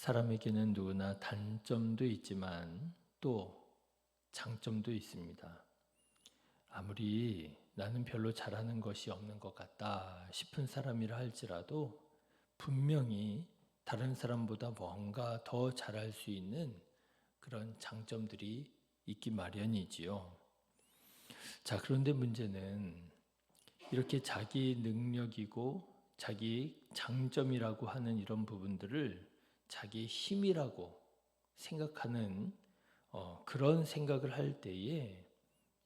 사람에게는 누구나 단점도 있지만 또 장점도 있습니다. 아무리 나는 별로 잘하는 것이 없는 것 같다 싶은 사람이라 할지라도 분명히 다른 사람보다 뭔가 더 잘할 수 있는 그런 장점들이 있기 마련이지요. 자, 그런데 문제는 이렇게 자기 능력이고 자기 장점이라고 하는 이런 부분들을 자기 힘이라고 생각하는 어, 그런 생각을 할 때에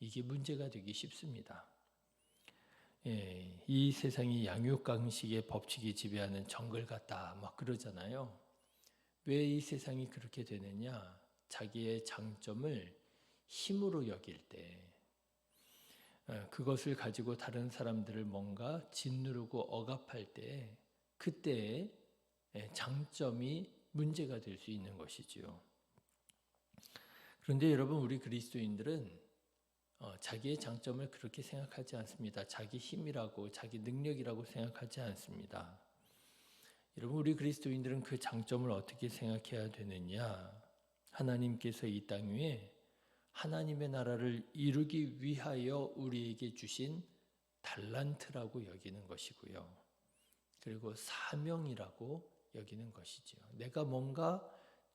이게 문제가 되기 쉽습니다. 예, 이 세상이 양육강식의 법칙이 지배하는 정글 같다 막 그러잖아요. 왜 이 세상이 그렇게 되느냐? 자기의 장점을 힘으로 여길 때 어, 그것을 가지고 다른 사람들을 뭔가 짓누르고 억압할 때 그때 장점이 문제가 될 수 있는 것이지요. 그런데 여러분 우리 그리스도인들은 어, 자기의 장점을 그렇게 생각하지 않습니다. 자기 힘이라고 자기 능력이라고 생각하지 않습니다. 여러분 우리 그리스도인들은 그 장점을 어떻게 생각해야 되느냐? 하나님께서 이 땅 위에 하나님의 나라를 이루기 위하여 우리에게 주신 달란트라고 여기는 것이고요. 그리고 사명이라고 여기는 것이지요. 내가 뭔가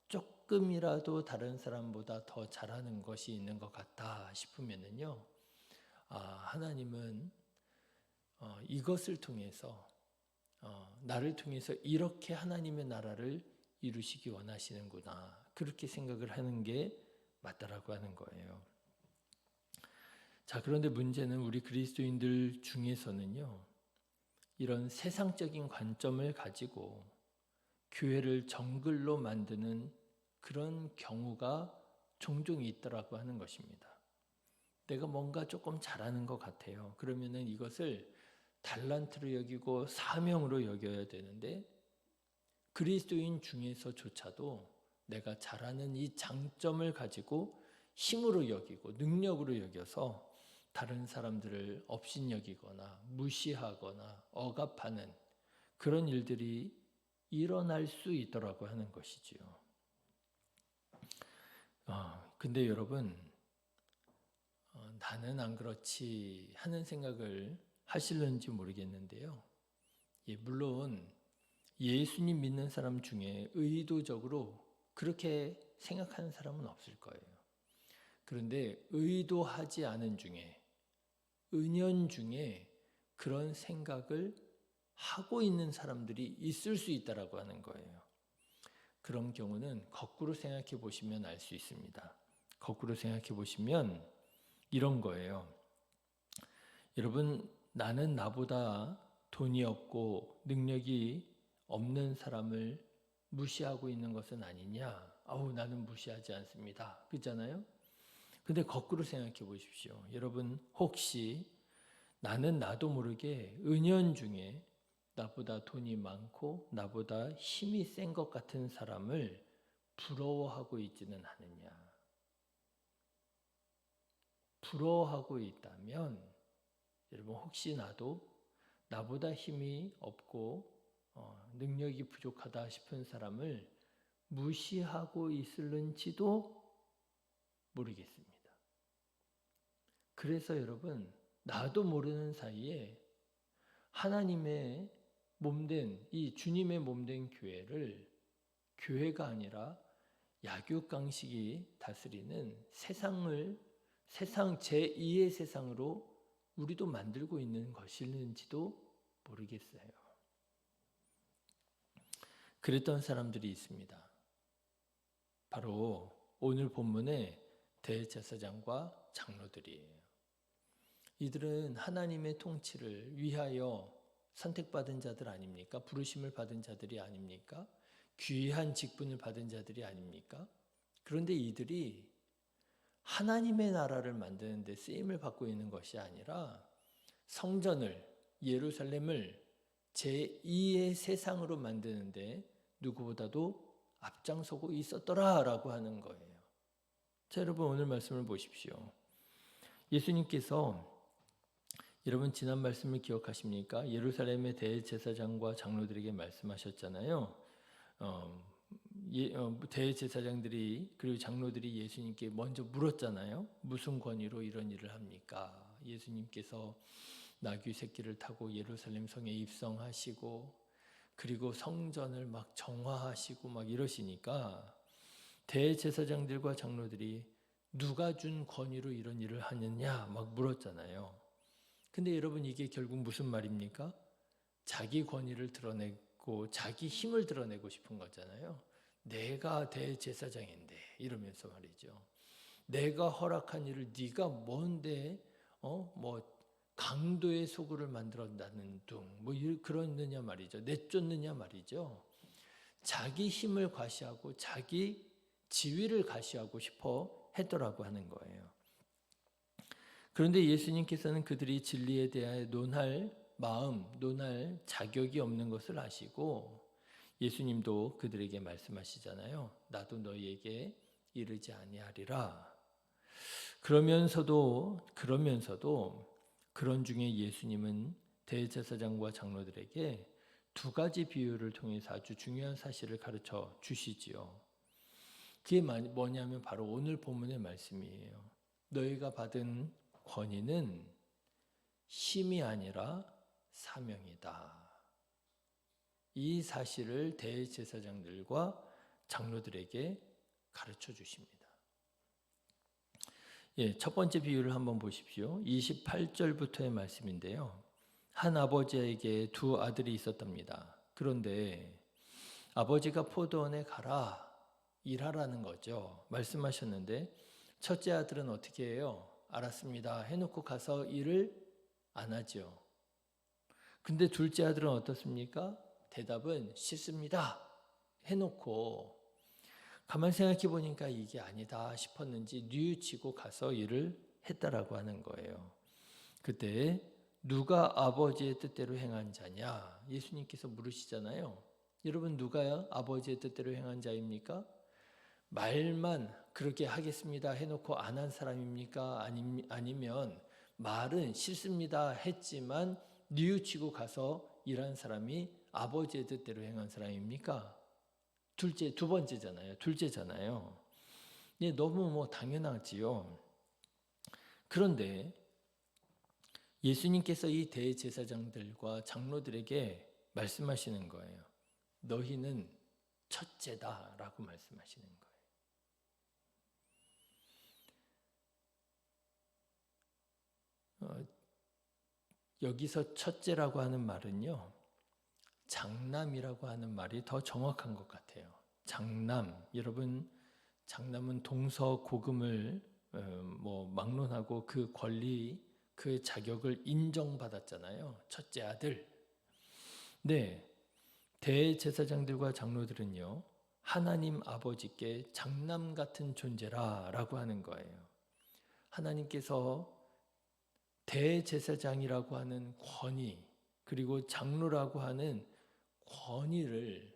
조금이라도 다른 사람보다 더 잘하는 것이 있는 것 같다 싶으면은요, 아, 하나님은 어, 이것을 통해서 어, 나를 통해서 이렇게 하나님의 나라를 이루시기 원하시는구나 그렇게 생각을 하는 게 맞다라고 하는 거예요. 자 그런데 문제는 우리 그리스도인들 중에서는요 이런 세상적인 관점을 가지고 교회를 정글로 만드는 그런 경우가 종종 있더라고 하는 것입니다. 내가 뭔가 조금 잘하는 것 같아요. 그러면은 이것을 달란트로 여기고 사명으로 여겨야 되는데 그리스도인 중에서조차도 내가 잘하는 이 장점을 가지고 힘으로 여기고 능력으로 여겨서 다른 사람들을 업신여기거나 무시하거나 억압하는 그런 일들이 일어날 수 있더라고 하는 것이지요. 어, 근데 여러분, 어, 나는 안 그렇지 하는 생각을 하실는지 모르겠는데요. 예, 물론 예수님 믿는 사람 중에 의도적으로 그렇게 생각하는 사람은 없을 거예요. 그런데 의도하지 않은 중에, 은연 중에 그런 생각을 하고 있는 사람들이 있을 수 있다라고 하는 거예요. 그런 경우는 거꾸로 생각해 보시면 알 수 있습니다. 거꾸로 생각해 보시면 이런 거예요. 여러분, 나는 나보다 돈이 없고 능력이 없는 사람을 무시하고 있는 것은 아니냐? 아우, 나는 무시하지 않습니다. 그렇잖아요? 근데 거꾸로 생각해 보십시오. 여러분, 혹시 나는 나도 모르게 은연 중에 나보다 돈이 많고 나보다 힘이 센 것 같은 사람을 부러워하고 있지는 않느냐. 부러워하고 있다면 여러분 혹시 나도 나보다 힘이 없고 어, 능력이 부족하다 싶은 사람을 무시하고 있을는지도 모르겠습니다. 그래서 여러분 나도 모르는 사이에 하나님의 몸된 이 주님의 몸된 교회를 교회가 아니라 약육강식이 다스리는 세상을 세상 제2의 세상으로 우리도 만들고 있는 것일는지도 모르겠어요. 그랬던 사람들이 있습니다. 바로 오늘 본문의 대제사장과 장로들이에요. 이들은 하나님의 통치를 위하여 선택받은 자들 아닙니까? 부르심을 받은 자들이 아닙니까? 귀한 직분을 받은 자들이 아닙니까? 그런데 이들이 하나님의 나라를 만드는데 쓰임을 받고 있는 것이 아니라 성전을, 예루살렘을 제2의 세상으로 만드는데 누구보다도 앞장서고 있었더라라고 하는 거예요. 자, 여러분 오늘 말씀을 보십시오. 예수님께서 여러분 지난 말씀을 기억하십니까? 예루살렘의 대제사장과 장로들에게 말씀하셨잖아요. 어, 예, 어, 대제사장들이 그리고 장로들이 예수님께 먼저 물었잖아요. 무슨 권위로 이런 일을 합니까? 예수님께서 나귀 새끼를 타고 예루살렘 성에 입성하시고 그리고 성전을 막 정화하시고 막 이러시니까 대제사장들과 장로들이 누가 준 권위로 이런 일을 하느냐 막 물었잖아요. 근데 여러분 이게 결국 무슨 말입니까? 자기 권위를 드러내고 자기 힘을 드러내고 싶은 거잖아요. 내가 대제사장인데 이러면서 말이죠. 내가 허락한 일을 네가 뭔데 어뭐 강도의 소굴을 만들었다는 둥뭐 그러느냐 말이죠. 내쫓느냐 말이죠. 자기 힘을 과시하고 자기 지위를 가시하고 싶어 했더라고 하는 거예요. 그런데 예수님께서는 그들이 진리에 대하여 논할 마음, 논할 자격이 없는 것을 아시고 예수님도 그들에게 말씀하시잖아요. 나도 너희에게 이르지 아니하리라. 그러면서도 그러면서도 그런 중에 예수님은 대제사장과 장로들에게 두 가지 비유를 통해서 아주 중요한 사실을 가르쳐 주시지요. 그게 뭐냐면 바로 오늘 본문의 말씀이에요. 너희가 받은 권위는 힘이 아니라 사명이다. 이 사실을 대제사장들과 장로들에게 가르쳐 주십니다. 예, 첫 번째 비유를 한번 보십시오. 28절부터의 말씀인데요. 한 아버지에게 두 아들이 있었답니다. 그런데 아버지가 포도원에 가라 일하라는 거죠. 말씀하셨는데 첫째 아들은 어떻게 해요? 알았습니다. 해놓고 가서 일을 안 하죠. 근데 둘째 아들은 어떻습니까? 대답은 싫습니다. 해놓고 가만 생각해 보니까 이게 아니다 싶었는지 뉘우치고 가서 일을 했다라고 하는 거예요. 그때 누가 아버지의 뜻대로 행한 자냐? 예수님께서 물으시잖아요. 여러분 누가 아버지의 뜻대로 행한 자입니까? 말만 그렇게 하겠습니다 해놓고 안 한 사람입니까? 아니, 아니면 말은 싫습니다 했지만 뉘우치고 가서 일한 사람이 아버지의 뜻대로 행한 사람입니까? 둘째, 두 번째잖아요. 둘째잖아요. 예, 너무 뭐 당연하지요. 그런데 예수님께서 이 대제사장들과 장로들에게 말씀하시는 거예요. 너희는 첫째다라고 말씀하시는 거예요. 어, 여기서 첫째라고 하는 말은요, 장남이라고 하는 말이 더 정확한 것 같아요. 장남, 여러분, 장남은 동서 고금을 어, 뭐 막론하고 그 권리, 그 자격을 인정받았잖아요. 첫째 아들. 네, 대제사장들과 장로들은요, 하나님 아버지께 장남 같은 존재라라고 하는 거예요. 하나님께서 대제사장이라고 하는 권위, 그리고 장로라고 하는 권위를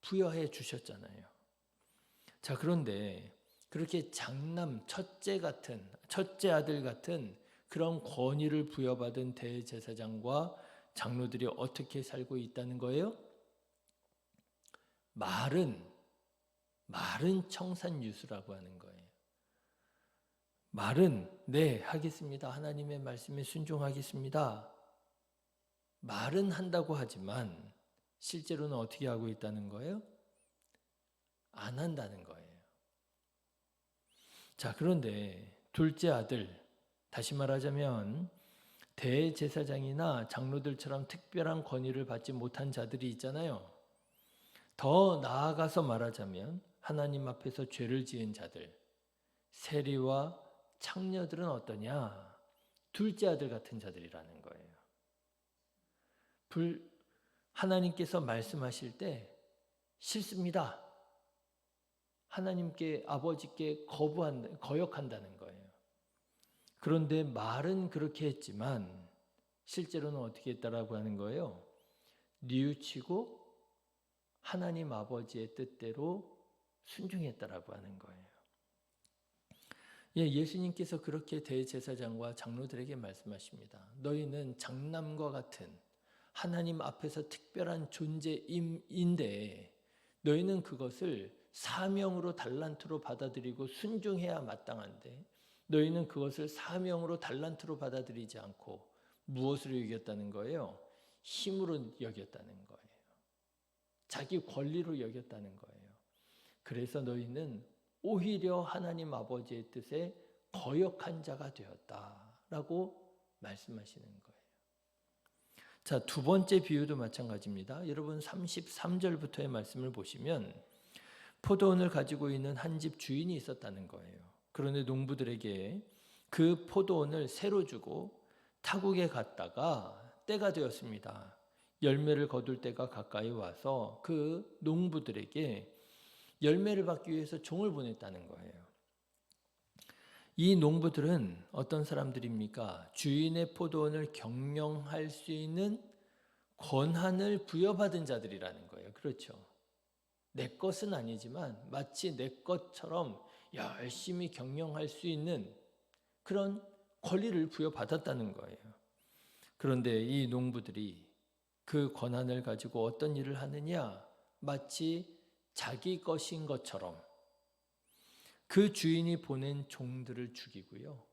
부여해 주셨잖아요. 자, 그런데 그렇게 장남, 첫째 같은, 첫째 아들 같은 그런 권위를 부여받은 대제사장과 장로들이 어떻게 살고 있다는 거예요? 말은, 말은 청산유수라고 하는 거예요. 말은, 네, 하겠습니다. 하나님의 말씀에 순종하겠습니다. 말은 한다고 하지만 실제로는 어떻게 하고 있다는 거예요? 안 한다는 거예요. 자, 그런데 둘째 아들, 다시 말하자면 대제사장이나 장로들처럼 특별한 권위를 받지 못한 자들이 있잖아요. 더 나아가서 말하자면 하나님 앞에서 죄를 지은 자들, 세리와 창녀들은 어떠냐? 둘째 아들 같은 자들이라는 거예요. 불, 하나님께서 말씀하실 때 싫습니다. 하나님께 아버지께 거부한 거역한다는 거예요. 그런데 말은 그렇게 했지만 실제로는 어떻게 했다라고 하는 거예요? 뉘우치고 하나님 아버지의 뜻대로 순종했다라고 하는 거예요. 예, 예수님께서 그렇게 대제사장과 장로들에게 말씀하십니다. 너희는 장남과 같은 하나님 앞에서 특별한 존재임인데 너희는 그것을 사명으로 달란트로 받아들이고 순종해야 마땅한데 너희는 그것을 사명으로 달란트로 받아들이지 않고 무엇으로 여겼다는 거예요? 힘으로 여겼다는 거예요. 자기 권리로 여겼다는 거예요. 그래서 너희는 오히려 하나님 아버지의 뜻에 거역한 자가 되었다라고 말씀하시는 거예요. 자, 두 번째 비유도 마찬가지입니다. 여러분 33절부터의 말씀을 보시면 포도원을 가지고 있는 한 집 주인이 있었다는 거예요. 그런데 농부들에게 그 포도원을 새로 주고 타국에 갔다가 때가 되었습니다. 열매를 거둘 때가 가까이 와서 그 농부들에게 열매를 받기 위해서 종을 보냈다는 거예요. 이 농부들은 어떤 사람들입니까? 주인의 포도원을 경영할 수 있는 권한을 부여받은 자들이라는 거예요. 그렇죠. 내 것은 아니지만 마치 내 것처럼 열심히 경영할 수 있는 그런 권리를 부여받았다는 거예요. 그런데 이 농부들이 그 권한을 가지고 어떤 일을 하느냐? 마치 자기 것인 것처럼 그 주인이 보낸 종들을 죽이고요.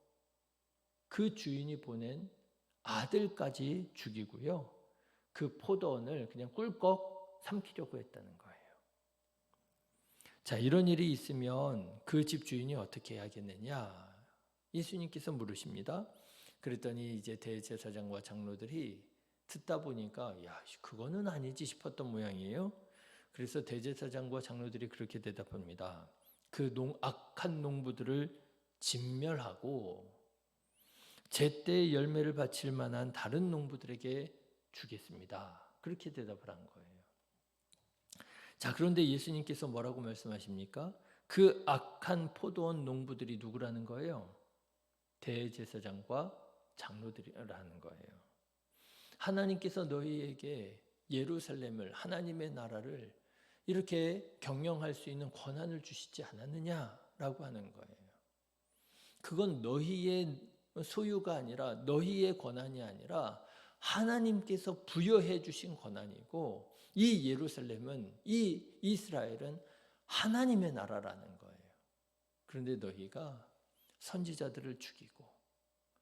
그 주인이 보낸 아들까지 죽이고요. 그 포도원을 그냥 꿀꺽 삼키려고 했다는 거예요. 자, 이런 일이 있으면 그 집 주인이 어떻게 해야겠느냐? 예수님께서 물으십니다. 그랬더니 이제 대제사장과 장로들이 듣다 보니까 야, 그거는 아니지 싶었던 모양이에요. 그래서 대제사장과 장로들이 그렇게 대답합니다. 그 농, 악한 농부들을 진멸하고 제때 열매를 바칠 만한 다른 농부들에게 주겠습니다. 그렇게 대답을 한 거예요. 자, 그런데 예수님께서 뭐라고 말씀하십니까? 그 악한 포도원 농부들이 누구라는 거예요? 대제사장과 장로들이라는 거예요. 하나님께서 너희에게 예루살렘을 하나님의 나라를 이렇게 경영할 수 있는 권한을 주시지 않았느냐라고 하는 거예요. 그건 너희의 소유가 아니라 너희의 권한이 아니라 하나님께서 부여해 주신 권한이고 이 예루살렘은 이 이스라엘은 하나님의 나라라는 거예요. 그런데 너희가 선지자들을 죽이고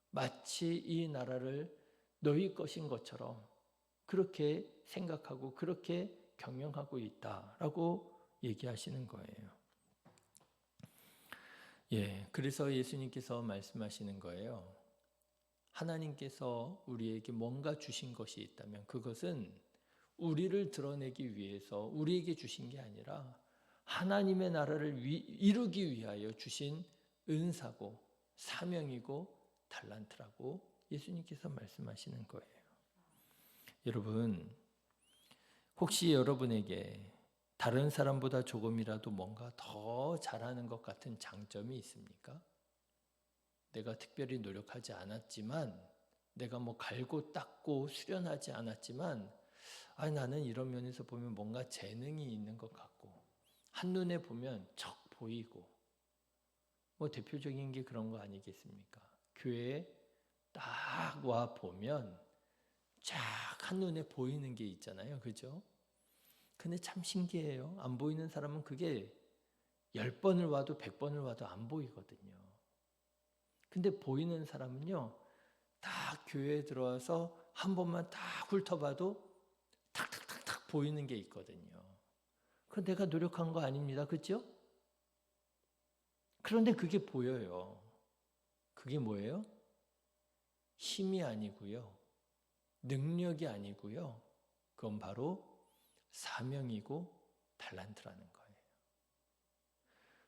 마치 이 나라를 너희 것인 것처럼 그렇게 생각하고 그렇게 경영하고 있다라고 얘기하시는 거예요. 예, 그래서 예수님께서 말씀하시는 거예요. 하나님께서 우리에게 뭔가 주신 것이 있다면 그것은 우리를 드러내기 위해서 우리에게 주신 게 아니라 하나님의 나라를 위, 이루기 위하여 주신 은사고 사명이고 달란트라고 예수님께서 말씀하시는 거예요. 여러분 혹시 여러분에게 다른 사람보다 조금이라도 뭔가 더 잘하는 것 같은 장점이 있습니까? 내가 특별히 노력하지 않았지만, 내가 뭐 갈고 닦고 수련하지 않았지만, 아, 나는 이런 면에서 보면 뭔가 재능이 있는 것 같고, 한눈에 보면 척 보이고, 뭐 대표적인 게 그런 거 아니겠습니까? 교회에 딱 와 보면 쫙 한눈에 보이는 게 있잖아요. 그죠? 근데 참 신기해요. 안 보이는 사람은 그게 열 번을 와도 백 번을 와도 안 보이거든요. 근데 보이는 사람은요, 딱 교회에 들어와서 한 번만 딱 훑어봐도 탁탁탁탁 보이는 게 있거든요. 그 내가 노력한 거 아닙니다. 그죠? 그런데 그게 보여요. 그게 뭐예요? 힘이 아니고요. 능력이 아니고요. 그건 바로 사명이고 달란트라는 거예요.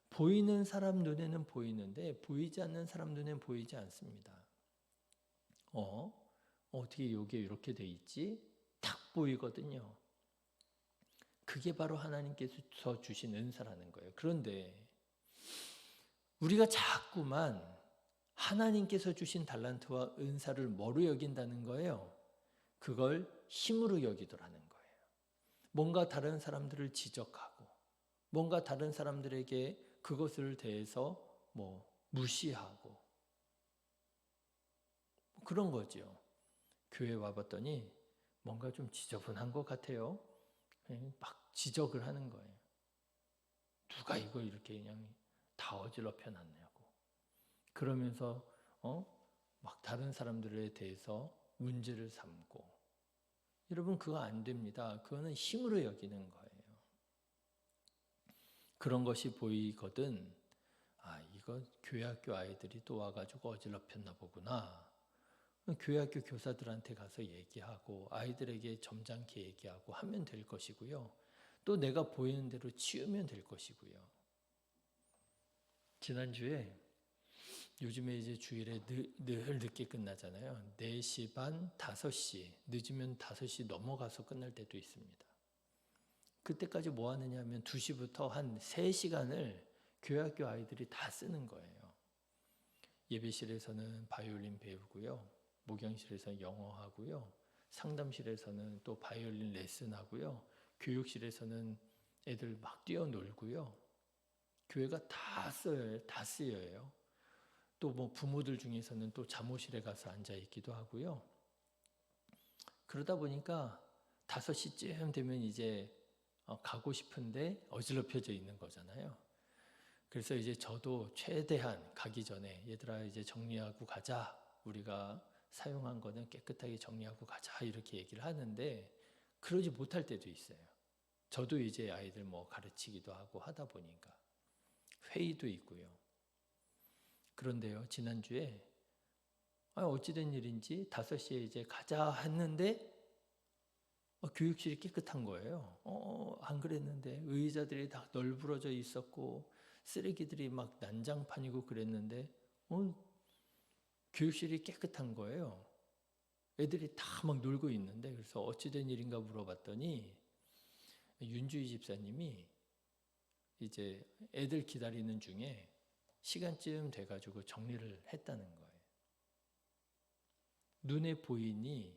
보이는 사람 눈에는 보이는데 보이지 않는 사람 눈에는 보이지 않습니다. 어? 어떻게 이게 이렇게 돼 있지? 딱 보이거든요. 그게 바로 하나님께서 주신 은사라는 거예요. 그런데 우리가 자꾸만 하나님께서 주신 달란트와 은사를 뭐로 여긴다는 거예요? 그걸 힘으로 여기더라는 거예요. 뭔가 다른 사람들을 지적하고 뭔가 다른 사람들에게 그것을 대해서 뭐 무시하고 그런 거죠. 교회 와봤더니 뭔가 좀 지저분한 것 같아요. 막 지적을 하는 거예요. 누가 이거 이렇게 그냥 다 어질럽혀 놨냐고. 그러면서 어? 막 다른 사람들에 대해서 문제를 삼고 여러분 그거 안 됩니다. 그거는 힘으로 여기는 거예요. 그런 것이 보이거든. 아, 이거 교회 학교 아이들이 또 와가지고 어질럽혔나 보구나. 교회 학교 교사들한테 가서 얘기하고 아이들에게 점잖게 얘기하고 하면 될 것이고요. 또 내가 보이는 대로 치우면 될 것이고요. 지난주에 요즘에 이제 주일에 늘, 늘 늦게 끝나잖아요. 4시 반, 5시, 늦으면 5시 넘어가서 끝날 때도 있습니다. 그때까지 뭐 하느냐 하면 2시부터 한 3시간을 교회학교 아이들이 다 쓰는 거예요. 예배실에서는 바이올린 배우고요. 목양실에서는 영어 하고요. 상담실에서는 또 바이올린 레슨 하고요. 교육실에서는 애들 막 뛰어놀고요. 교회가 다 써요. 다 쓰여요. 또 뭐 부모들 중에서는 또 잠옷실에 가서 앉아 있기도 하고요. 그러다 보니까 5시쯤 되면 이제 어, 가고 싶은데 어질럽혀져 있는 거잖아요. 그래서 이제 저도 최대한 가기 전에 얘들아 이제 정리하고 가자. 우리가 사용한 거는 깨끗하게 정리하고 가자. 이렇게 얘기를 하는데 그러지 못할 때도 있어요. 저도 이제 아이들 뭐 가르치기도 하고 하다 보니까 회의도 있고요. 그런데요, 지난주에 아, 어찌된 일인지 5시에 이제 가자 했는데 어, 교육실이 깨끗한 거예요. 어, 안 그랬는데 의자들이 다 널브러져 있었고 쓰레기들이 막 난장판이고 그랬는데 어, 교육실이 깨끗한 거예요. 애들이 다 막 놀고 있는데 그래서 어찌된 일인가 물어봤더니 윤주희 집사님이 이제 애들 기다리는 중에 시간쯤 돼가지고 정리를 했다는 거예요. 눈에 보이니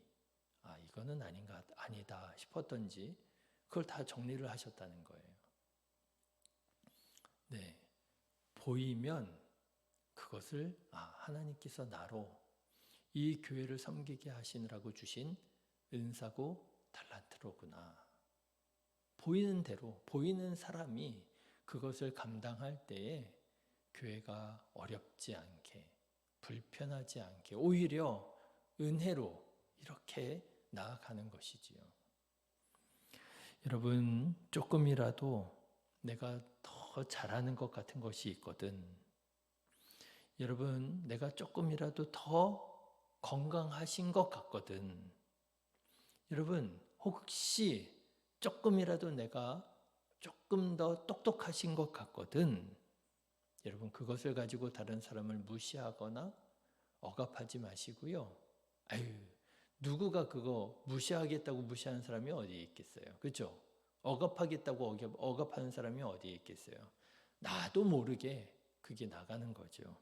아 이거는 아닌가 아니다 싶었던지 그걸 다 정리를 하셨다는 거예요. 네, 보이면 그것을 아 하나님께서 나로 이 교회를 섬기게 하시느라고 주신 은사고 달란트로구나. 보이는 대로 보이는 사람이 그것을 감당할 때에 교회가 어렵지 않게 불편하지 않게 오히려 은혜로 이렇게 나아가는 것이지요. 여러분 조금이라도 내가 더 잘하는 것 같은 것이 있거든. 여러분 내가 조금이라도 더 건강하신 것 같거든. 여러분 혹시 조금이라도 내가 조금 더 똑똑하신 것 같거든. 여러분 그것을 가지고 다른 사람을 무시하거나 억압하지 마시고요. 아유 누구가 그거 무시하겠다고 무시하는 사람이 어디 있겠어요? 그렇죠? 억압하겠다고 억압, 억압하는 사람이 어디 있겠어요? 나도 모르게 그게 나가는 거죠.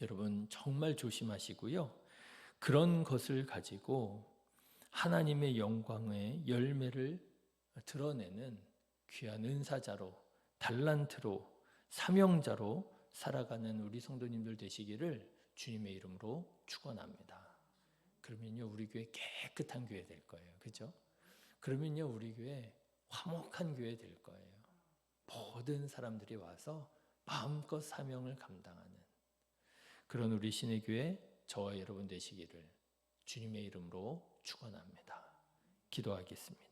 여러분 정말 조심하시고요. 그런 것을 가지고 하나님의 영광의 열매를 드러내는 귀한 은사자로 달란트로 사명자로 살아가는 우리 성도님들 되시기를 주님의 이름으로 축원합니다. 그러면요 우리 교회 깨끗한 교회 될 거예요. 그죠? 그러면요 우리 교회 화목한 교회 될 거예요. 모든 사람들이 와서 마음껏 사명을 감당하는 그런 우리 신의 교회 저와 여러분 되시기를 주님의 이름으로 축원합니다. 기도하겠습니다.